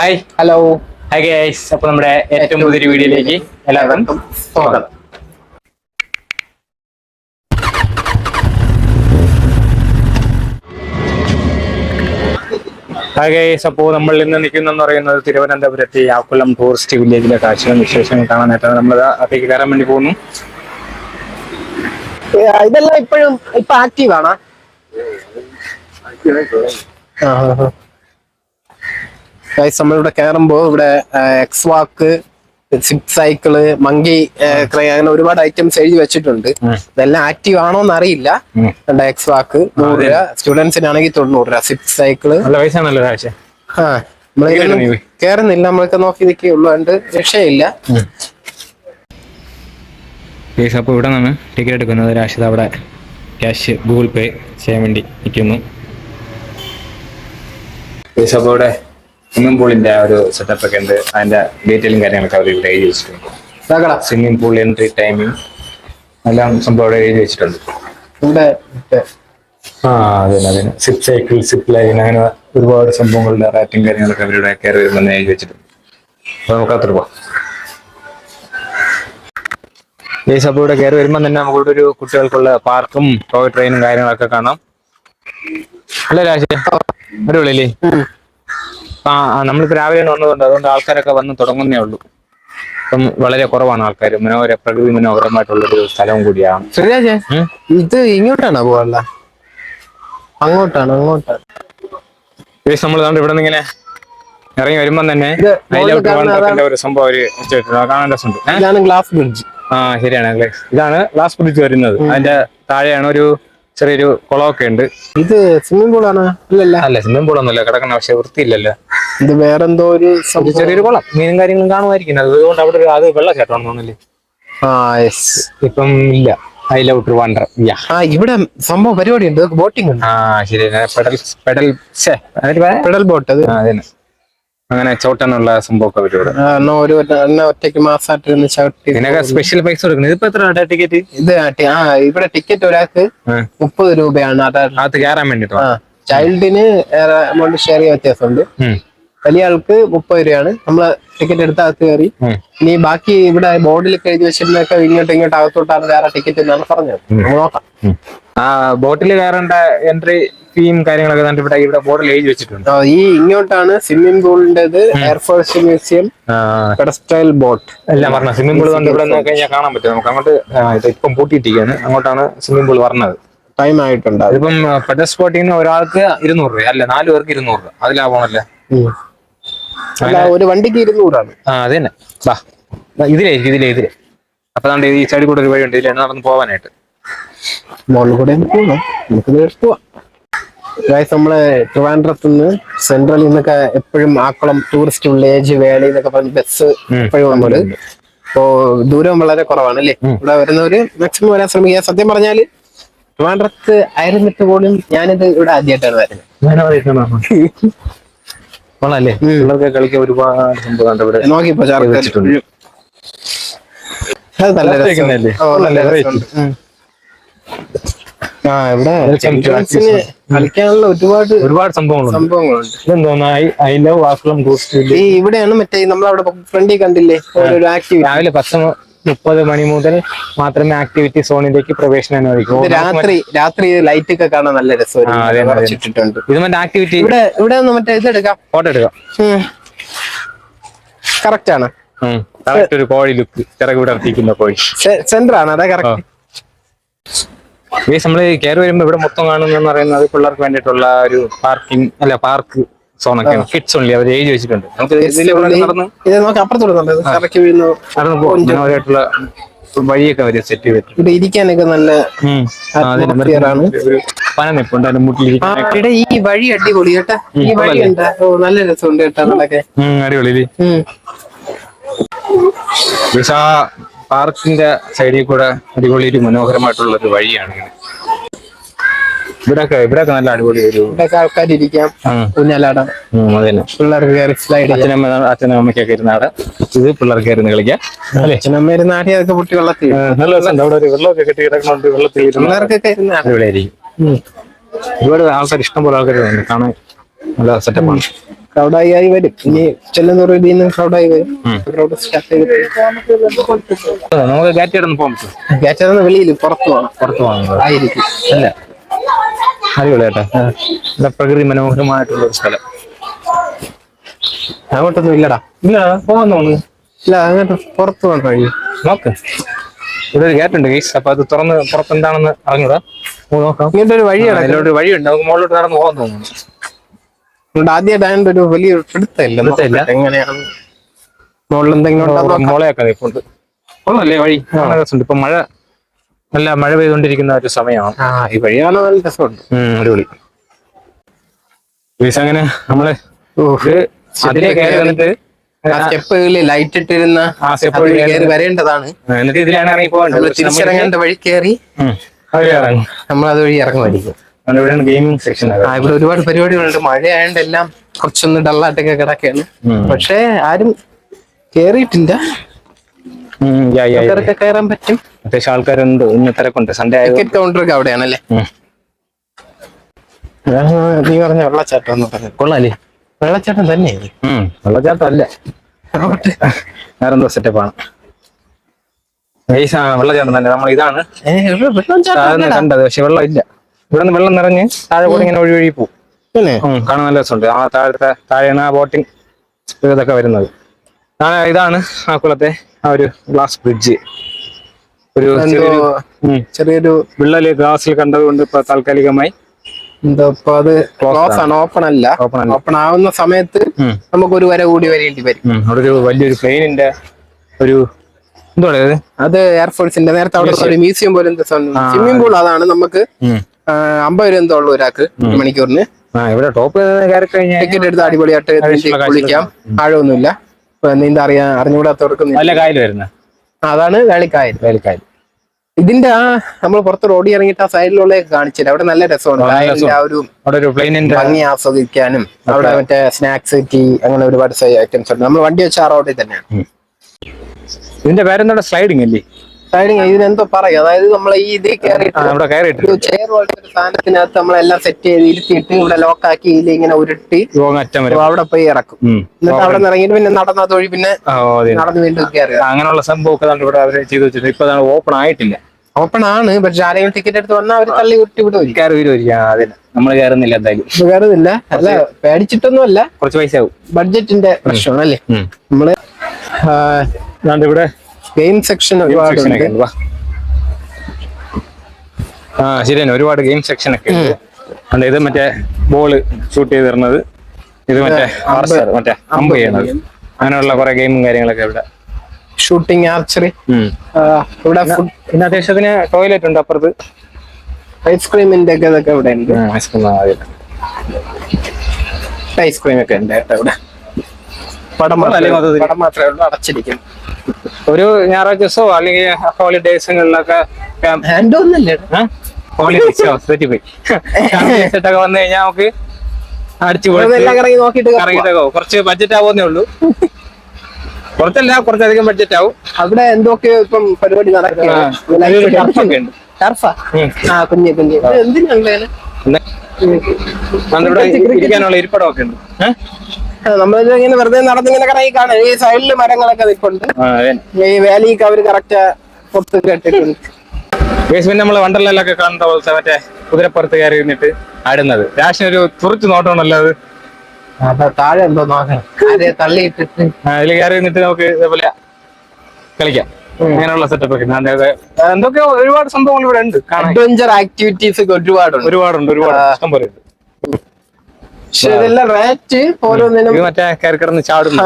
Hi hello hi guys അപ്പൊ നമ്മുടെ ഏറ്റവും പുതിയൊരു വീഡിയോയിലേക്ക് എല്ലാവർക്കും സ്വാഗതം. ഹായ് ഗൈസ് അപ്പോൾ നമ്മൾ ഇന്ന് നിൽക്കുന്നെന്ന് പറയുന്നത് തിരുവനന്തപുരത്തെ യാക്കുളം ടൂറിസ്റ്റ് വില്ലേജിലെ കാഴ്ചകളും വിശേഷങ്ങൾ കാണാനായിട്ടാണ്. നമ്മൾ അതിലേക്ക് കയറാൻ വേണ്ടി പോകുന്നു. ഇതെല്ലാം ഇപ്പോഴും ഇപ്പൊ ആക്റ്റീവ് ആണോ? നമ്മളിവിടെ കയറുമ്പോ ഇവിടെ X walk zip cycle monkey cry അങ്ങനെ ഒരുപാട് ഐറ്റംസ് എഴുതി വെച്ചിട്ടുണ്ട്. ഇതെല്ലാം ആക്റ്റീവ് ആണോ എന്നറിയില്ല ഉം. എക്സ് വാക്ക് നൂറ് രൂപ. സ്റ്റുഡൻസിനാണെങ്കിൽ തൊണ്ണൂറ് രൂപ. സിപ് സൈക്കിൾ ആ നമ്മളിതൊന്നും കേറുന്നില്ലേ? നമ്മൾക്ക് നോക്കി നിൽക്കേ ഉള്ളൂ. അതുകൊണ്ട് രക്ഷയില്ല. അപ്പോൾ ഇവിടെ നിന്ന് ടിക്കറ്റ് എടുക്കുന്നത് രാഷിത അവിടെ. ക്യാഷ് ഗൂഗിൾ പേ ചെയ്യാൻ വേണ്ടി നിൽക്കുന്നു. അപ്പോൾ ഇവിടെ സ്വിമ്മിംഗ് പൂളിന്റെ ആ ഒരു സെറ്റപ്പ് ഒക്കെ ഉണ്ട് അതിന്റെ ഡീറ്റെയിലും കാര്യങ്ങളൊക്കെ അവർ ഇവിടെ എഴുതി വെച്ചിട്ടുണ്ട്. സ്വിമ്മിംഗ് പൂൾ എൻട്രി ടൈമിംഗ് എല്ലാം സംഭവം അവിടെ എഴുതി വെച്ചിട്ടുണ്ട്. ഇവിടെ ആ അതെ അതെ സിപ്പ് സൈക്കിൾ സിപ്പ് ലൈൻ അങ്ങനെ ഒരുപാട് സംഭവങ്ങളുടെ റേറ്റിംഗ് കാര്യങ്ങളൊക്കെ അവരുടെ കയറി വരുമെന്ന് എഴുതി വെച്ചിട്ടുണ്ട്. അപ്പോൾ നമുക്ക് അത്ര പോവാം. ഗൈസ് അപ്പോൾ ഇവിടെ കയറി വരുമ്പോൾ തന്നെ നമുക്ക് ഇവിടെ ഒരു കുട്ടികൾക്കുള്ള പാർക്കും ടോയ് ട്രെയിനും കാര്യങ്ങളൊക്കെ കാണാം. അല്ലേ രാജ അടിപൊളിയല്ലേ. ആ നമ്മളിപ്പോ രാവിലെ വന്നതുകൊണ്ട് അതുകൊണ്ട് ആൾക്കാരൊക്കെ വന്ന് തുടങ്ങുന്നേ ഉള്ളൂ. ഇപ്പം വളരെ കുറവാണ് ആൾക്കാർ മനോഹര പ്രകൃതി മനോഹരമായിട്ടുള്ള ഒരു സ്ഥലവും കൂടിയാണ്. ശ്രീരാജേ ഇത് ഇങ്ങോട്ടാണോ പോകാനുള്ള അങ്ങോട്ടാണ് അങ്ങോട്ടാണ്. നമ്മൾ ഇവിടെ നിന്ന് ഇങ്ങനെ ഇറങ്ങി വരുമ്പോ തന്നെ ഒരു സംഭവം ഒരു കാണാൻ രസമുണ്ട്. Glass bridge. ആ ശരിയാണ്. ഇതാണ് ഗ്ലാസ് ബ്രിഡ്ജ് വരുന്നത്. അതിന്റെ താഴെയാണ് ഒരു ചെറിയൊരു കുളമൊക്കെ ഉണ്ട്. ഇത് സ്വിമ്മിംഗ് പൂൾ ആണ്? അല്ലല്ല അല്ല സ്വിമ്മിംഗ് പൂൾ കിടക്കണ പക്ഷെ വൃത്തിയില്ലല്ലോ. ഇത് വേറെന്തോ ഒരു ചെറിയൊരു കുളം. മീനും കാര്യങ്ങളും കാണുമായിരിക്കും. അതുകൊണ്ട് അവിടെ ഒരു അത് വെള്ളച്ചാട്ടമാണെന്ന് തോന്നില്ലേ ആ യെസ് ഇപ്പം ഇല്ല. I love to wonder. ആ ഇവിടെ സംഭവം പരിപാടി ഉണ്ട് ബോട്ടിംഗ് ഉണ്ട്. ആ ശരി. Pedal pedal? പെഡൽ ബോട്ട് അത്. അതന്നെ. അങ്ങനെ ചോട്ടാനുള്ള സംഭവമൊക്കെ ആ, ഒരു ഒറ്റയ്ക്ക് മാസമായിട്ട് ഇരുന്ന് ചവിട്ടി ഇതിനൊക്കെ സ്പെഷ്യൽ പൈസ കൊടുക്കുന്നത്? ഇതിപ്പോ എത്ര ടിക്കറ്റ് ഇത് ആ ഇവിടെ ടിക്കറ്റ് ഒരാൾക്ക് മുപ്പത് രൂപയാണ്. കയറാൻ വേണ്ടിട്ടോ ചൈൽഡിന് എമൗണ്ട് ഷെയർ ചെയ്യാൻ വ്യത്യാസമുണ്ട്. വലിയ ആൾക്ക് മുപ്പത് രൂപയാണ്. നമ്മൾ ടിക്കറ്റ് എടുത്ത അകത്ത് കയറി. ഇനി ബാക്കി ഇവിടെ ബോർഡിൽ എഴുതി വെച്ചിരുന്നൊക്കെ ഇങ്ങോട്ട് ഇങ്ങോട്ട് അകത്തോട്ടാണ് വേറെ ടിക്കറ്റ് എന്നാണ് പറഞ്ഞത്. നോക്കാം. ആ ബോട്ടിൽ കയറേണ്ട എൻട്രി ഫീയും കാര്യങ്ങളൊക്കെ കണ്ടിട്ട് ഇവിടെ ഇവിടെ ബോർഡിൽ എഴുതി വെച്ചിട്ടുണ്ട്. ഈ ഇങ്ങോട്ടാണ് swimming പൂളിന്റേത് air force museum pedestal boat എല്ലാം പറഞ്ഞ സ്വിമ്മിംഗ് പൂൾ കണ്ട് ഇവിടെ നോക്കി കഴിഞ്ഞാൽ കാണാൻ പറ്റും. നമുക്ക് അങ്ങോട്ട് ഇപ്പം പൂട്ടിയിട്ടിരിക്കുകയാണ്. അങ്ങോട്ടാണ് സ്വിമ്മിംഗ് പൂൾ പറഞ്ഞത് ടൈം ആയിട്ടുണ്ട് ഇപ്പം പെഡൽ സ്പോട്ടിൽ നിന്ന് ഒരാൾക്ക് ഇരുന്നൂറ് രൂപ അല്ല നാലു പേർക്ക് ഇരുന്നൂറ് രൂപ. അല്ല ഒരു വണ്ടിക്ക് ഇരുന്നൂറാണ്. ആ അത് തന്നെ. ബാ ഇതിലേ ഇതിലായിരിക്കും ഇതിലേ ഇതിലെ. അപ്പൊ നമ്മുടെ ഈ സൈഡിൽ കൂടെ ഒരു വഴി ഉണ്ട് ഇതിലാണ് നടന്ന് പോവാനായിട്ട്. മോളിൽ കൂടെ പോവാം നമുക്ക് പോവാം. ഗായ്സ് നമ്മൾ ട്രിവാൻഡ്രത്ത് നിന്ന് സെൻട്രലിൽ നിന്നൊക്കെ എപ്പോഴും ആക്കുളം ടൂറിസ്റ്റ് വില്ലേജ് വേളി എന്നൊക്കെ പറഞ്ഞ് ബസ്. എപ്പോഴും നമ്മൾ അപ്പോ ദൂരം വളരെ കുറവാണ് അല്ലേ? ഇവിടെ വരുന്നവര് മാക്സിമം വരാൻ ശ്രമിക്കുക. സത്യം പറഞ്ഞാൽ ട്രിവാൻഡ്രത്ത് ആയിരുന്നിട്ട് പോലും ഞാനിത് ഇവിടെ ആദ്യമായിട്ടാണ് വരുന്നത്. പിള്ളേർക്ക് കളിക്കാൻ ഒരുപാട് സംഭവം ഉണ്ട് ഇവിടെ. നോക്കിപ്പോ ചാർക്ക് വെച്ചിട്ടുണ്ട്. അത് നല്ല ചാർക്ക് ആ ഇവിടെ Welcome കളിക്കാനുള്ള ഒരുപാട് ഒരുപാട് സംഭവങ്ങളുണ്ട്. സംഭവങ്ങളുണ്ട്. ഇതെന്തോന്നാ? ഐ ലവ് ഈ ഇവിടെയാണ് മറ്റേ നമ്മളവിടെ ഫ്രണ്ടിൽ കണ്ടില്ലേ? ഓരോരോ ആക്ടിവിറ്റി രാവിലെ പത്ത് മുപ്പത് മണി മുതൽ മാത്രമേ ആക്ടിവിറ്റി സോണിലേക്ക് പ്രവേശനം അനുവദിക്കൂ. രാത്രി രാത്രി ലൈറ്റ് ഒക്കെ കാണാൻ നല്ല. ഇത് മറ്റേ ആക്ടിവിറ്റി ഇവിടെ ഇവിടെ ഒന്ന് മറ്റേ ഇത് എടുക്കാം. ഫോട്ടോ എടുക്കാം. കറക്റ്റ് ആണ്. ഒരു കോഴി ലുക്ക് ചിറക് വിടർത്തിക്കുന്ന കോഴി. സെന്റർ ആണ് അതാ കറക്റ്റ് ഈ നമ്മൾ കയറി വരുമ്പോ ഇവിടെ മൊത്തം കാണുന്നതെന്ന് പറയുന്നത് പിള്ളേർക്ക് വേണ്ടിയിട്ടുള്ള ഒരു പാർക്കിംഗ് അല്ല പാർക്ക് സോണൊക്കെയാണ് കിഡ്സ് ഓൺലി അവർ എഴുതി വെച്ചിട്ടുണ്ട്. നമുക്ക് വഴിയൊക്കെ അവർ സെറ്റ് ചെയ്തിട്ടുണ്ട്. ഇരിക്കാനൊക്കെ നല്ല പനനിപ്പുണ്ട് അതിന്റെ ഈ വഴി അടിപൊളി കേട്ടാ. ഈ വഴി ഉണ്ട്. നല്ല രസമുണ്ട് കേട്ടാ അടിപൊളി പാർക്കിന്റെ സൈഡിൽ കൂടെ അടിപൊളി ഒരു മനോഹരമായിട്ടുള്ള ഒരു വഴിയാണ് ഇങ്ങനെ. ഇവിടെയൊക്കെ നല്ല അടിപൊളി ഒരു ആൾക്കാരിരിക്കാം. ഊഞ്ഞാലാടാം. അതന്നെ. പിള്ളേർക്ക് കയറി സ്ലൈഡ് അച്ഛനമ്മ അച്ഛനും അമ്മയ്ക്കൊക്കെ ഇരുന്നാട് ഇത് പിള്ളേർക്ക് കയറി കളിക്കാം. അല്ലേ? അച്ഛനമ്മ ഇരുന്ന് ആടിയതൊക്കെ പൊട്ടി വെള്ളത്തിൽ. നല്ല രസമുണ്ട്. അവിടെ ഒരു വെള്ളമൊക്കെ കെട്ടി കിടക്കുന്നുണ്ട് വെള്ളത്തിൽ ഇരുന്ന്. പിള്ളേർക്കൊക്കെ ഇരുന്ന് ആടാം. അടിപൊളിയായിരിക്കും. ഒരുപാട് ആൾക്കാർ ഇഷ്ടം പോലെ ആൾക്കാർ കാണാൻ. നല്ല സെറ്റപ്പാണ് ക്രൗഡായി ആയി വരും. ഇനി ചെല്ലുന്നതോറും ഇതിൽ നിന്ന് ക്രൗഡായി വരും. ക്രൗഡ് സ്റ്റാർട്ട് നമുക്ക് പോകാൻ പറ്റും വെളിയിൽ പുറത്ത് പോകണം. പുറത്ത് പോകണം ആയിരിക്കും. അല്ല. അടിപൊളിയാട്ടെ ഇവിടെ പ്രകൃതി മനോഹരമായിട്ടുള്ള ഒരു സ്ഥലം. അങ്ങോട്ടൊന്നും ഇല്ലടാ. ഇല്ല പോകാൻ തോന്നുന്നു. ഇല്ല അങ്ങോട്ട് പുറത്ത് പോകാൻ കഴിയും. നോക്ക്. ഇവിടെ ഒരു ഗേറ്റ് ഉണ്ട് ഗൈസ് അപ്പൊ അത് തുറന്ന് പുറത്തെന്താണെന്ന് അറിഞ്ഞൂടാ. നോക്കാം. ഇങ്ങനത്തെ ഒരു വഴിയാണ് അതിലോട്ട് വഴിയുണ്ട്. നമുക്ക് മുകളിലോട്ട് നടന്ന് പോകാൻ തോന്നുന്നു. അതുകൊണ്ട് ആദ്യമായിട്ട് ഒരു വലിയ പിടുത്തമില്ല. പിടുത്തമില്ല. നോക്കട്ടെ എങ്ങനെയാണ്? മുകളിൽ എന്തെങ്കിലും. മോളെയൊക്കെ നിൽപ്പുണ്ട് കൊള്ളാല്ലേ വഴി? രസമുണ്ട്. ഇപ്പൊ മഴ നല്ല മഴ പെയ്തുകൊണ്ടിരിക്കുന്ന ഒരു സമയമാണ്. ഈ വഴിയാണ് നല്ല രസമുണ്ട്. അടിപൊളി. അങ്ങനെ നമ്മൾ അതിലെ കയറി വന്നിട്ട് സ്റ്റെപ്പുകളിൽ ലൈറ്റ് ഇട്ടിരുന്ന ആ സ്റ്റെപ്പ് കയറി വരേണ്ടതാണ്. എന്നിട്ട് ഇതിലാണ് ഇറങ്ങി പോകേണ്ടത്. തിരിച്ചിറങ്ങേണ്ട വഴി കയറി അത് വഴി ഇറങ്ങുമായിരിക്കും. ഇവിടെയാണ് ഗെയിമിംഗ് സെക്ഷൻ ആ ഇവിടെ ഒരുപാട് പരിപാടികളുണ്ട്. മഴ ആയതുകൊണ്ട് എല്ലാം കുറച്ചൊന്ന് ഡള്ളായിട്ടൊക്കെ കിടക്കുകയാണ് പക്ഷേ ആരും കേറിയിട്ടില്ല. ആൾക്കാർക്ക് കയറാൻ പറ്റും. അത്യാവശ്യം ആൾക്കാരുണ്ട്. ഇന്ന് തിരക്കുണ്ട്. സൺഡേ ടിക്കറ്റ് കൗണ്ടറൊക്കെ അവിടെയാണല്ലേ? നീ പറഞ്ഞ വെള്ളച്ചാട്ടം എന്ന് പറഞ്ഞു കൊള്ളാലേ. വെള്ളച്ചാട്ടം തന്നെ വെള്ളച്ചാട്ടം അല്ല. വേറെന്തോ സെറ്റപ്പാണ് വെള്ളച്ചാട്ടം തന്നെ. നമ്മൾ ഇതാണ്. താഴെ കണ്ടത്. പക്ഷെ വെള്ളം ഇല്ല. ഇവിടെ നിന്ന് വെള്ളം നിറഞ്ഞ് താഴെ കൂടെ ഇങ്ങനെ ഒഴി ഒഴുകി പോകും. കാണാൻ നല്ല രസമുണ്ട്. ആ താഴത്തെ താഴെയാണ് ആ ബോട്ടിംഗ് ഇതൊക്കെ വരുന്നത്. ഇതാണ് ആ കുളത്തെ ആ ഒരു ഗ്ലാസ് ബ്രിഡ്ജ് ഒരു ചെറിയൊരു വിള്ളൽ ഗ്ലാസ്സിൽ കണ്ടതുകൊണ്ട് ഇപ്പൊ താൽക്കാലികമായി എന്തോ ഇപ്പൊ അത് ക്ലോസ് ആണ്. ഓപ്പൺ അല്ല. ഓപ്പൺ ആവുന്ന സമയത്ത് നമുക്ക് ഒരു വര കൂടി വരേണ്ടി വരും. ഒരു വലിയൊരു പ്ലെയിനിന്റെ ഒരു എന്താ പറയുക അത് എയർഫോഴ്സിന്റെ നേരത്തെ അവിടെ ഒരു മ്യൂസിയം പോലെ സ്വിമ്മിംഗ് പൂൾ അതാണ് നമുക്ക് അമ്പത് രൂപ എന്തോ ഉള്ളു ഒരാൾക്ക് ഒരു മണിക്കൂറിന്. ഇവിടെ ടോപ്പ് ടിക്കറ്റ് എടുത്ത് അടിപൊളിയായിട്ട് കുളിക്കാം ആഴമൊന്നുമില്ല. നീന്ത അറിയാൻ അറിഞ്ഞുകൂടാത്തവർക്ക് നല്ല കായൽ വരുന്ന? ആ, അതാണ് വേളിക്കായൽ. വേളിക്കായൽ. ഇതിന്റെ ആ നമ്മൾ പുറത്ത് റോഡ് ഇറങ്ങിയിട്ട് ആ സൈഡിലുള്ള കാണിച്ചില്ല അവിടെ നല്ല രസമാണ് ആ ഒരു ഭംഗി ആസ്വദിക്കാനും അവിടെ മറ്റേ സ്നാക്സ് ടീ അങ്ങനെ ഒരുപാട് ഐറ്റംസ് ഉണ്ട്. നമ്മൾ വണ്ടി വെച്ച ആ റോഡിൽ തന്നെയാണ്. ഇതിന്റെ പേരെന്താ സ്ലൈഡിങ് അല്ലേ? സൈഡിങ് ഇതിനെന്തോ പറയും. അതായത് നമ്മൾ ഈ ഇത് കയറിയിട്ട് ചെയർ പോലത്തെ ഒരു സാധനത്തിനകത്ത് നമ്മളെല്ലാം സെറ്റ് ചെയ്ത് ഇരുത്തിയിട്ട് ഇവിടെ ലോക്കാക്കി ഇതിൽ ഇങ്ങനെ ഉരുട്ടി അവിടെ പോയി ഇറക്കും. എന്നിട്ട് അവിടെ നിന്ന് ഇറങ്ങിയിട്ട് പിന്നെ നടന്ന തൊഴി പിന്നെ. നടന്ന് വീണ്ടും കയറി അങ്ങനെയുള്ള സംഭവമൊക്കെ ദാണ്ട് ഇവിടെ അവർ ചെയ്തു വെച്ചിട്ട് ഇപ്പൊ ഓപ്പൺ ആയിട്ടില്ല. ഓപ്പൺ ആണ്. പക്ഷെ ആരെങ്കിലും ടിക്കറ്റ് എടുത്ത് വന്നാൽ അവർ തള്ളി ഉരുട്ടി വിടും. കയറി നമ്മൾ കയറുന്നില്ല എന്തായാലും. കയറുന്നില്ല. അല്ല പേടിച്ചിട്ടൊന്നും അല്ല. കുറച്ച് പൈസ ആവും ബഡ്ജറ്റിന്റെ പ്രശ്നമാണ് അല്ലേ. നമ്മൾ ഇവിടെ ഗെയിം സെക്ഷൻ ഒരുപാട് ആ ശരിയാണ്. ഒരുപാട് ഗെയിം സെക്ഷൻ ഒക്കെ ഉണ്ട്. ഇത് മറ്റേ ബോൾ ഷൂട്ട് ചെയ്ത് തരുന്നത് ഇത് മറ്റേ ആർച്ചർ മറ്റേ അമ്പ് ചെയ്യണത് അങ്ങനെയുള്ള കുറെ ഗെയിമും കാര്യങ്ങളൊക്കെ ഇവിടെ. ഷൂട്ടിംഗ് ആർച്ചറി ഇവിടെ പിന്നെ അത്യാവശ്യത്തിന് ടോയ്ലറ്റ് ഉണ്ട് അപ്പുറത്ത്. ഐസ്ക്രീമിന്റെ ഒക്കെ ഇതൊക്കെ ഇവിടെ ഉണ്ട്. cream ഐസ്ക്രീം ഒക്കെ ഉണ്ട് കേട്ടോ ഇവിടെ. പടം? പടം മാത്രമേ ഉള്ളൂ അടച്ചിരിക്കുന്നു. ഒരു ഞായറാഴ്ച ദിവസമോ അല്ലെങ്കിൽ ഹോളിഡേയ്സുകളിലൊക്കെ ഹാൻഡ് ഒന്നല്ലേ? ഹോളിഡേഴ്സോ തെറ്റിപ്പോയി ഒക്കെ വന്നു കഴിഞ്ഞാൽ നമുക്ക് അടിച്ചു എല്ലാം നോക്കിയിട്ട് കുറച്ച് ബഡ്ജറ്റ് ആവുന്നേ ഉള്ളൂ. കുറച്ചല്ല കുറച്ചധികം ബഡ്ജറ്റ് ആവും. അവിടെ എന്തൊക്കെ ഇപ്പം പരിപാടി ഉണ്ട്. ടർഫാ? ആ കുഞ്ഞ് കുഞ്ഞ്. എന്തിനാണ് ഇവിടെ ഇരിക്കാനുള്ള ഇരിപ്പിടമൊക്കെ ഉണ്ട്? നമ്മളിത് ഇങ്ങനെ വെറുതെ നടന്നിങ്ങനെ കറങ്ങി കാണാം. ഈ സൈഡിൽ മരങ്ങളൊക്കെ നിൽപ്പുണ്ട് ആ, ഈ വേലിയൊക്കെ അവർ കറക്റ്റ് പുറത്ത് കെട്ടിട്ടുണ്ട്. ബേസ്മെന്റ് നമ്മൾ വണ്ടർലൊക്കെ കാണുന്ന പോലത്തെ മറ്റേ കുതിരപ്പുറത്ത് കയറി ഇരുന്നിട്ട് ആടുന്നത്. രാഷ്ട്രീയ ഒരു തുറച്ചു നോട്ടമാണല്ലോ അത്. താഴെ എന്തോ നോക്കണം. തള്ളിയിട്ടിട്ട്. അതിൽ കയറി നിന്നിട്ട് നമുക്ക് ഇതേപോലെ കളിക്കാം. അങ്ങനെയുള്ള സെറ്റപ്പ് ഒക്കെ. എന്തൊക്കെ എന്തൊക്കെയോ ഒരുപാട് സംഭവങ്ങൾ ഇവിടെ ഉണ്ട്. അഡ്വഞ്ചർ ആക്ടിവിറ്റീസ് ഒക്കെ ഒരുപാടുണ്ട്. ഒരുപാടുണ്ട് ഒരുപാട് ഇഷ്ടം പോലെ ഉണ്ട്. പക്ഷെ ഇതെല്ലാം റേറ്റ് ഓരോന്നിനും ഇത് മറ്റേ കയറി കിടന്ന് ചാടുന്നു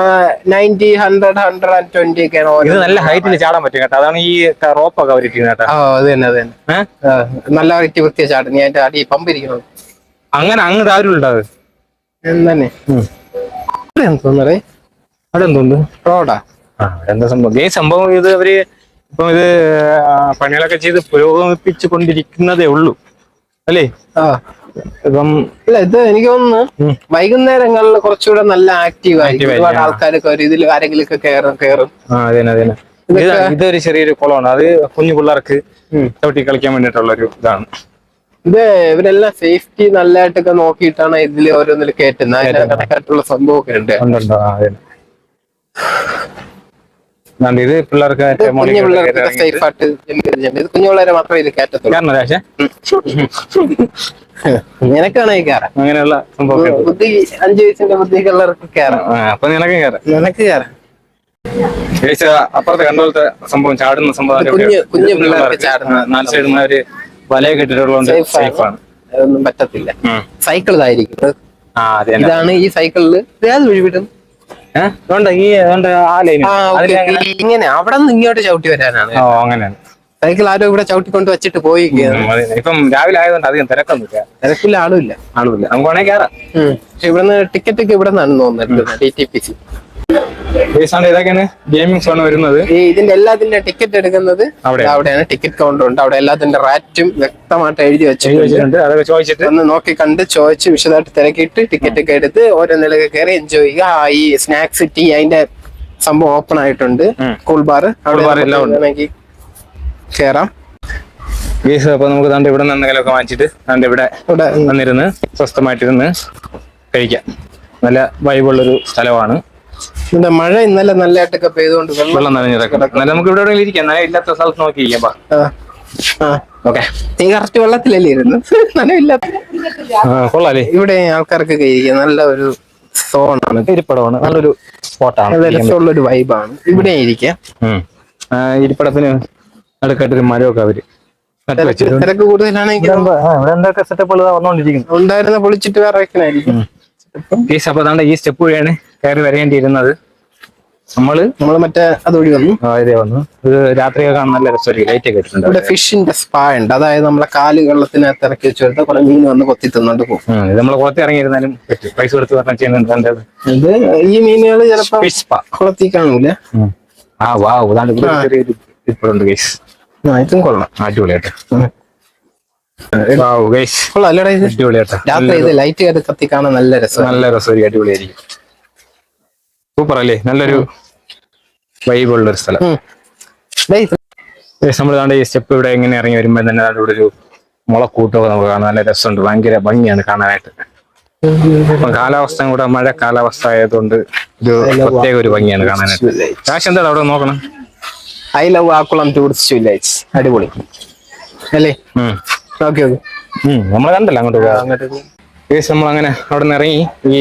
ninety hundred hundred and twenty ഒക്കെയാണ് ഇത് നല്ല ഹൈറ്റിൽ ചാടാൻ പറ്റും കേട്ടോ. അതാണ് ഈ റോപ്പൊക്കെ അവരിക്കുന്നത് കേട്ടോ. ആ അത് തന്നെ അത് തന്നെ. നല്ല വ്യക്തി വൃത്തിയ ചാടും ഞാൻ അടി പമ്പ് ഇരിക്കണം അങ്ങനെ ആരും ഉണ്ടാവും അവിടെ റോഡാ? എന്താ സംഭവം? ഈ സംഭവം ഇത് അവർ ഇപ്പം ഇത് പണികളൊക്കെ ചെയ്ത് പുരോഗമിപ്പിച്ചു കൊണ്ടിരിക്കുന്നതേ ഉള്ളൂ. അല്ലേ? ആ. ഇപ്പം ഇല്ല ഇത് എനിക്ക് തോന്നുന്നു. വൈകുന്നേരങ്ങളിൽ കുറച്ചുകൂടെ നല്ല ആക്റ്റീവ് ആയി ഒരുപാട് ആൾക്കാരൊക്കെ ഒരു ഇതിൽ ആരെങ്കിലും ഒക്കെ കയറും കയറും ഇതൊരു ചെറിയൊരു കുളമാണ്. അത് കുഞ്ഞു പിള്ളേർക്ക്. ചവിട്ടി കളിക്കാൻ വേണ്ടിയിട്ടുള്ള ഒരു ഇതാണ്. ഇത് ഇവരെല്ലാം സേഫ്റ്റി നല്ലതായിട്ടൊക്കെ നോക്കിയിട്ടാണ് ഇതിൽ ഓരോന്നിൽ കയറ്റുന്നത് കറക്റ്റായിട്ടുള്ള സംഭവമൊക്കെ ഉണ്ട് ഉണ്ടുണ്ടോ ആ, അതെ അതുകൊണ്ട് ഇത് പിള്ളേർക്ക് ഇത് കുഞ്ഞു പിള്ളേർക്ക് സേഫ് ആയിട്ട് ഇത് കുഞ്ഞു പിള്ളേരെ മാത്രമേ ഇത് കയറ്റത്തുള്ളൂ. കാരണം രാശ നിനക്കാണ് ഈ കയറാം അങ്ങനെയുള്ള ഉണ്ട്. ബുദ്ധി അഞ്ചു വയസ്സിന്റെ കയറാം അപ്പൊ നിനക്കും കയറാം നിനക്ക് കയറാം ഏകദേശം അപ്പുറത്തെ കണ്ടപോലത്തെ സംഭവം ചാടുന്ന സംഭവം കുഞ്ഞു പിള്ളേർക്ക് ചാടുന്ന നാല് സൈഡിൽ നിന്ന് ഒരു വലയൊക്കെ ഇട്ടിട്ടുള്ളതുകൊണ്ട് Safe ആണ്. സേഫ് ആണ്. അതൊന്നും പറ്റത്തില്ല. സൈക്കിൾ ഇതായിരിക്കും. ഇതാണ് ഈ സൈക്കിളിൽ ഏത് വഴി വിടും ഏ? അതുകൊണ്ട് ഈ ആ ലൈൻ. ഇങ്ങനെ അവിടെ നിന്ന് ഇങ്ങോട്ട് ചവിട്ടി വരാനാണ്. ഓ അങ്ങനെയാണ്. സൈക്കിൾ ആരോ ഇവിടെ ചവിട്ടിക്കൊണ്ട് വെച്ചിട്ട് പോയി ഇപ്പം രാവിലെ ആയതുകൊണ്ട് അധികം തിരക്കൊന്നുമില്ല. തിരക്കില്ല ആളുമില്ല. ആളുമില്ല. നമുക്ക് വേണേ കയറാം പക്ഷെ ഇവിടുന്ന് ടിക്കറ്റ് ഒക്കെ ഇവിടെ നിന്നാണ് തോന്നുന്നത് ഡി ടി പി സി. ഇതൊക്കെയാണ് ഗെയിമിംഗ് സോൺ വരുന്നത്. ഇതിന്റെ എല്ലാത്തിന്റെ ടിക്കറ്റ് എടുക്കുന്നത് അവിടെയാണ്. ടിക്കറ്റ് കൗണ്ടർ ഉണ്ട്. അവിടെ എല്ലാത്തിന്റെ റാറ്റും വ്യക്തമായിട്ട് എഴുതി വെച്ചിട്ടുണ്ട്. അതൊക്കെ ചോദിച്ചിട്ട് ഒന്ന് നോക്കി കണ്ട് ചോദിച്ച് വിശദമായിട്ട് തിരക്കിയിട്ട് ടിക്കറ്റ് ഒക്കെ എടുത്ത് ഓരോ നിലയ്ക്ക് കയറി എൻജോയ് ചെയ്യുക. ഈ സ്നാക്സ് ടീ അതിന്റെ സംഭവം ഓപ്പൺ ആയിട്ടുണ്ട്. കൂൾ ബാർ അവിടെ എല്ലാം ഉണ്ട്. വേണമെങ്കിൽ കേറാം. ബേസ് അപ്പൊ നമുക്ക് ദാണ്ട് ഇവിടെ നിന്നെങ്കിലൊക്കെ വാങ്ങിച്ചിട്ട് ദാണ്ട് ഇവിടെ ഇവിടെ വന്നിരുന്ന് സ്വസ്ഥമായിട്ടിരുന്ന് കഴിക്കാം. നല്ല വൈബുള്ളൊരു സ്ഥലമാണ്. ഇവിടെ മഴ ഇന്നലെ നല്ലതായിട്ടൊക്കെ പെയ്തുകൊണ്ട് വെള്ളം നനഞ്ഞിടക്കും എന്നാലും നമുക്ക് ഇവിടെ എവിടെയെങ്കിലും ഇരിക്കാം. എന്നാലും ഇല്ലാത്ത സ്ഥലത്ത് നോക്കി ഇരിക്കാം. ഓക്കെ. നീ കറക്റ്റ് വെള്ളത്തിലല്ലേ ഇരുന്നു? നനവില്ല കൊള്ളാലേ. ഇവിടെ ആൾക്കാർക്ക് ഇരിക്കാം. നല്ല ഒരു സോണാണ്. ഇരിപ്പടമാണ് നല്ലൊരു സ്പോട്ടാണ്. രസമുള്ളൊരു വൈബാണ് ഇവിടെ ഇരിക്കാം. ഇരിപ്പടത്തിന് നടുക്കായിട്ടൊരു മരമൊക്കെ അവർ തിരക്ക് കൂടുതലാണെങ്കിൽ ഉണ്ടായിരുന്ന പൊളിച്ചിട്ട് വേറെ വെക്കണായിരിക്കും. ഈ സ്റ്റെപ്പ് വഴിയാണ് കയറി വരേണ്ടിയിരുന്നത്. നമ്മൾ നമ്മൾ മറ്റേ അതുവഴി വന്നു. ഇതേ വന്നു. ഇത് രാത്രിയൊക്കെ കാണാൻ നല്ല രസമായിരിക്കും. ലൈറ്റ് ഒക്കെ ഇട്ടിട്ടുണ്ട് ഇവിടെ ഫിഷിന്റെ സ്പാ ഉണ്ട്. അതായത് നമ്മളെ കാൽ വെള്ളത്തിനകത്ത് ഇറക്കി വെച്ച് കൊടുത്താൽ കുറെ മീൻ വന്ന് കൊത്തി തിന്നോണ്ട് പോകും. നമ്മൾ ഇത് നമ്മൾ കുളത്തിൽ ഇറങ്ങിയിരുന്നാലും പറ്റും. പൈസ കൊടുത്ത് പറഞ്ഞാൽ ചെയ്യുന്നുണ്ട് ഇത് ഈ മീനുകൾ ചിലപ്പോ ഫിഷ് സ്പാ കുളത്തി കാണൂല. ആ. വാ ഇപ്പോഴുണ്ട് ഗൈസ് ആ, ഇതും കൊള്ളാം. അടിപൊളിയായിട്ട്. അടിപൊളിയായിട്ട്. രാത്രി ഇത് ലൈറ്റ് കത്തി കാണാൻ നല്ല രസം നല്ല രസം അടിപൊളിയായിരിക്കും. സൂപ്പർ അല്ലേ? നല്ലൊരു വൈബുള്ള ഒരു സ്ഥലം. നമ്മൾ ഈ സ്റ്റെപ്പ് ഇവിടെ എങ്ങനെ ഇറങ്ങി വരുമ്പോൾ തന്നെ അവിടെ ഇവിടെ ഒരു മുളക്കൂട്ടമൊക്കെ നമുക്ക് കാണാൻ നല്ല രസമുണ്ട്. ഭയങ്കര ഭംഗിയാണ് കാണാനായിട്ട്. കാലാവസ്ഥ കൂടെ മഴ കാലാവസ്ഥ ആയതുകൊണ്ട് ഒരു പ്രത്യേക ഒരു ഭംഗിയാണ് കാണാനായിട്ട്. കാശ് എന്താണ് അവിടെ നോക്കണം? I love Akkulam tourist village അടിപൊളി. അല്ലേ? ഉം. ഓക്കെ ഓക്കെ ഉം, കണ്ടല്ലോ അങ്ങോട്ട് അങ്ങോട്ട് നമ്മൾ അങ്ങനെ അവിടെ നിന്ന് ഇറങ്ങി. ഈ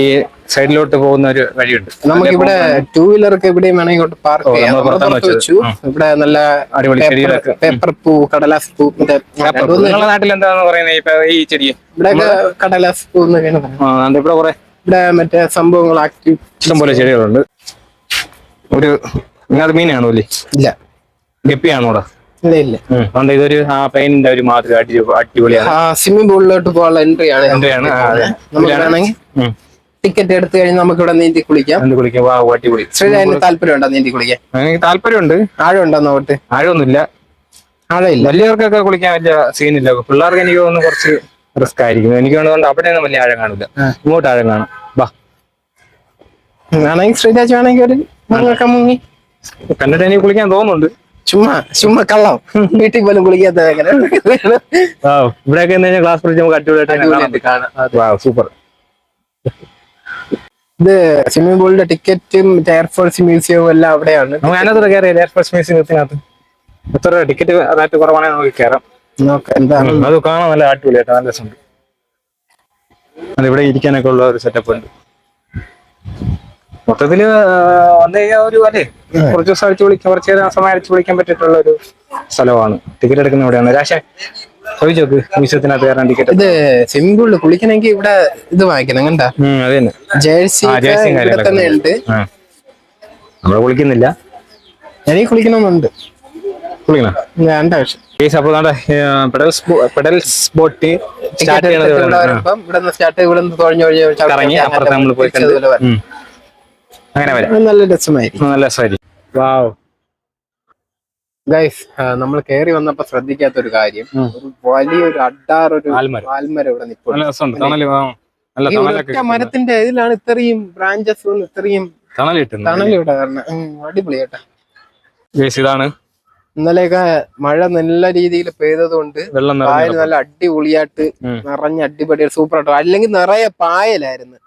സൈഡിലോട്ട് പോകുന്ന ഒരു വഴിയുണ്ട് നമുക്ക് ഇവിടെ ടൂ വീലർ ഒക്കെ എവിടെയും വേണമെങ്കിൽ പാർക്ക് വെച്ചു. ഇവിടെ നല്ല അടിപൊളി ചെടികളൊക്കെ. പേപ്പർ പൂ കടലാസ് പൂ നിങ്ങളുടെ നാട്ടിൽ എന്താണെന്ന് പറയുന്നത് ഇപ്പൊ ഈ ചെടി? ഇവിടെയൊക്കെ കടലാസ് പൂ എന്നൊക്കെയാണ് ഇവിടെ കുറെ? ഇവിടെ മറ്റേ സംഭവങ്ങൾ ആക്റ്റീവ് ഇഷ്ടംപോലെ ചെടികളുണ്ട്. ഒരു ഇങ്ങനത്തെ മീനാണോ അല്ലേ? ഇല്ല. ഗപ്പിയാണോ ഇവിടെ ഇല്ല. ഇല്ല അതുകൊണ്ട് ഇതൊരു ആ പെയിന്റിന്റെ ഒരു മാതൃക അടി അടിപൊളിയാണ്. സ്വിമ്മിംഗ് പൂളിലോട്ട് പോകാനുള്ള എൻട്രി ആണ്. എൻട്രി ആണ്, ടിക്കറ്റ് എടുത്തു കഴിഞ്ഞാൽ നമുക്ക് ഇവിടെ നീന്തി കുളിക്കാം. എന്ത് വാ അടിപൊളി ശ്രീരാജിന് താല്പര്യം നീന്തി കുളിക്കാൻ? എനിക്ക് താല്പര്യമുണ്ട്. ആഴമുണ്ടോ ഉണ്ടോ നോട്ട് ആഴമൊന്നുമില്ല. ആഴമില്ല. വലിയവർക്കൊക്കെ കുളിക്കാൻ വലിയ സീനില്ല പിള്ളേർക്ക് എനിക്ക് തോന്നുന്നു കുറച്ച് റിസ്ക് ആയിരിക്കും. എനിക്ക് തോന്നുന്നുണ്ട് അവിടെ ഒന്നും വലിയ ആഴം കാണില്ല ഇങ്ങോട്ട് ആഴം കാണും. വാ. വേണമെങ്കിൽ ശ്രീരാജ് വേണമെങ്കിൽ ഒരു മുങ്ങൊക്കെ മുങ്ങി. കണ്ടിട്ട് എനിക്ക് കുളിക്കാൻ തോന്നുന്നുണ്ട്. ചുമ്മാ ചുമ്മാ കള്ളം. വീട്ടിൽ പോലും കുളിക്കാത്ത ഇവിടെയൊക്കെ ക്ലാസ് പഠിച്ച് നമുക്ക് അടിപൊളിയായിട്ട് സൂപ്പർ ഇത് സ്വിമ്മിംഗ് പൂളിന്റെ ടിക്കറ്റും എയർഫോഴ്സ് മ്യൂസിയവും എല്ലാം അവിടെയാണ്. നമുക്ക് അതിനകത്ത് കയറിയാൽ എയർഫോഴ്സ് മ്യൂസിയത്തിനകത്ത് എത്ര ടിക്കറ്റ് റേറ്റ് കുറവാണെങ്കിൽ നമുക്ക് കയറാം. എന്താണ്? അത് കാണാൻ നല്ല അടിപൊളിയായിട്ട് നല്ല രസമുണ്ട്. അത് ഇവിടെ ഇരിക്കാനൊക്കെ ഉള്ള ഒരു സെറ്റപ്പ് ഉണ്ട്. മൊത്തത്തിൽ വന്നു കഴിഞ്ഞാൽ ഒരു അല്ലേ കുറച്ച് ദിവസം അടിച്ചു വിളിക്കാൻ കുറച്ച് സമയം അടിച്ചു വിളിക്കാൻ പറ്റിയിട്ടുള്ള ഒരു സ്ഥലമാണ്. ടിക്കറ്റ് എടുക്കുന്ന ഇവിടെയാണ്. രാശേ ചോദിച്ചു നോക്ക് മ്യൂസിയത്തിനകത്ത് കയറാൻ ടിക്കറ്റ് ഇത് പൂളിൽ കുളിക്കണമെങ്കിൽ ഇവിടെ ഇത് വാങ്ങിക്കണം കണ്ട? അത് തന്നെ. ജേഴ്സി ആ, jersey ഇവിടെ തന്നെ ഉണ്ട്. നമ്മൾ കുളിക്കുന്നില്ല. എനിക്ക് കുളിക്കണമെന്നുണ്ട് കുളിക്കണം? വേണ്ട ആവശ്യം. കേസ് അപ്പോൾ സ്റ്റാർട്ട് ചെയ്യണത് ഇവിടെ ഇവിടെ തുഴഞ്ഞു കറങ്ങി അപ്പുറത്ത് നമ്മൾ പോയി അങ്ങനെ വരാം. നല്ല രസമായിരിക്കും. നല്ല രസമായിരിക്കും. വാവ് ഗൈസ് നമ്മൾ കയറി വന്നപ്പോ ശ്രദ്ധിക്കാത്ത ഒരു കാര്യം. ഒരു വലിയൊരു അഡാർ ഒരു ആൽമരം. ഇവിടെ നിൽക്കുന്നു മരത്തിന്റെ ഇതിലാണ് ഇത്രയും ബ്രാഞ്ചസ് ഇത്രയും തണലിട്ട് തണൽ കാരണം. ഉം, അടിപൊളി കേട്ടാ ഗൈസ് ഇതാണ് ഇന്നലെയൊക്കെ മഴ നല്ല രീതിയിൽ പെയ്തതുകൊണ്ട് വെള്ളം പായൽ നല്ല അടിപൊളിയായിട്ട്. നിറഞ്ഞ അടിപൊളി സൂപ്പർ ആയിട്ട് അല്ലെങ്കിൽ നിറയെ പായലായിരുന്നു.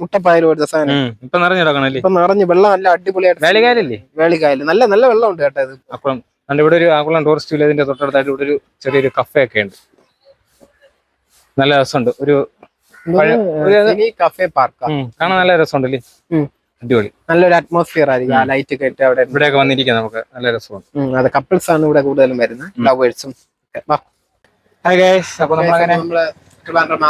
മുട്ടപ്പായൽ പോലത്തെ സാധനം. ഇപ്പൊ നിറഞ്ഞു ഇപ്പൊ നിറഞ്ഞ് വെള്ളം നല്ല അടിപൊളിയായിട്ട് വേലികായലല്ലേ വേളിക്കായൽ നല്ല നല്ല വെള്ളം ഉണ്ട് കേട്ടോ ഇത്. അപ്പം നമ്മുടെ ഇവിടെ ഒരു ആകുളം ടൂറിസ്റ്റ് വില്ലേജിന്റെ തൊട്ടടുത്തായിട്ട് ഇവിടെ ഒരു ചെറിയൊരു കഫേ ഒക്കെ ഉണ്ട്. നല്ല രസമുണ്ട്. ഒരു കഫേ പാർക്ക് കാണാൻ നല്ല രസമുണ്ടല്ലേ? അടിപൊളി. നല്ലൊരു അറ്റ്മോസ്ഫിയർ ആയിരിക്കും. ആ ലൈറ്റ് ഒക്കെ ഇട്ട് അവിടെ ഇവിടെയൊക്കെ വന്നിരിക്കാം നമുക്ക്. നല്ല രസമാണ്. അത് കപ്പിൾസ് ആണ് ഇവിടെ കൂടുതലും വരുന്നത്. ലവേഴ്സും അപ്പൊ നമ്മളങ്ങനെ നമ്മൾ ട്രിവാൻഡ്രം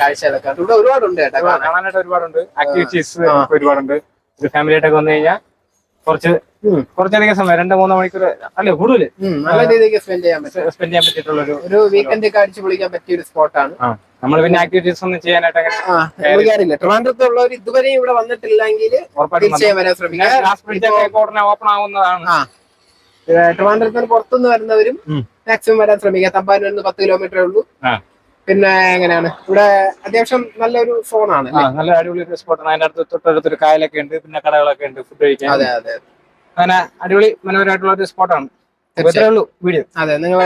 കാഴ്ചകളൊക്കെ ഉണ്ട്. ഇവിടെ ഒരുപാടുണ്ട് കേട്ടോ. കാണാനായിട്ട് ഒരുപാടുണ്ട്. ആക്ടിവിറ്റീസ്. ഒരുപാടുണ്ട്. ഒരു ഫാമിലി ആയിട്ടൊക്കെ വന്നു കഴിഞ്ഞാൽ കുറച്ച്. കുറച്ചധികം സമയം രണ്ട് മൂന്ന് മണിക്കൂർ അല്ലേ കൂടുതൽ ഉം, നല്ല രീതിക്ക് സ്പെൻഡ് ചെയ്യാൻ പറ്റും. സ്പെൻഡ് ചെയ്യാൻ പറ്റിയിട്ടുള്ള ഒരു വീക്കെൻഡ് ഒക്കെ അടിച്ചു പൊളിക്കാൻ പറ്റിയ ഒരു സ്പോട്ടാണ് നമ്മൾ പിന്നെ ആക്ടിവിറ്റീസ് ഒന്നും ചെയ്യാനായിട്ട് അങ്ങനെ ട്രിവാൻഡ്രത്തുള്ളവർ ഇതുവരെയും ഇവിടെ വന്നിട്ടില്ലെങ്കിൽ തീർച്ചയായും വരാൻ ഓപ്പൺ ആവുന്നതാണ്. ട്രിവാൻഡ്രത്തിന് പുറത്തുനിന്ന് വരുന്നവരും. മാക്സിമം വരാൻ ശ്രമിക്കാം. തമ്പാനൂരിൽ നിന്ന് പത്ത് കിലോമീറ്ററേ ഉള്ളൂ. പിന്നെ എങ്ങനെയാണ്? ഇവിടെ അത്യാവശ്യം നല്ലൊരു സോണാണ് നല്ല അടിപൊളി ഒരു സ്പോട്ടാണ് അതിന്റെ അടുത്ത് തൊട്ടടുത്തൊരു കായലൊക്കെ ഉണ്ട് പിന്നെ കടകളൊക്കെ ഉണ്ട് ഫുഡ് കഴിക്കാൻ. അതെ അതെ അങ്ങനെ അടിപൊളി മനോഹരമായിട്ടുള്ള ഒരു സ്പോട്ടാണ് വീഡിയോ. അതെ നിങ്ങൾ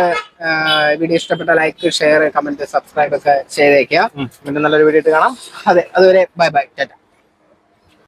വീഡിയോ ഇഷ്ടപ്പെട്ട ലൈക്ക് ഷെയർ കമന്റ് സബ്സ്ക്രൈബ് ഒക്കെ ചെയ്തേക്കുക. പിന്നെ നല്ലൊരു വീഡിയോ ഇട്ട് കാണാം. അതെ അതുവരെ ബൈ ബൈ ടാറ്റ.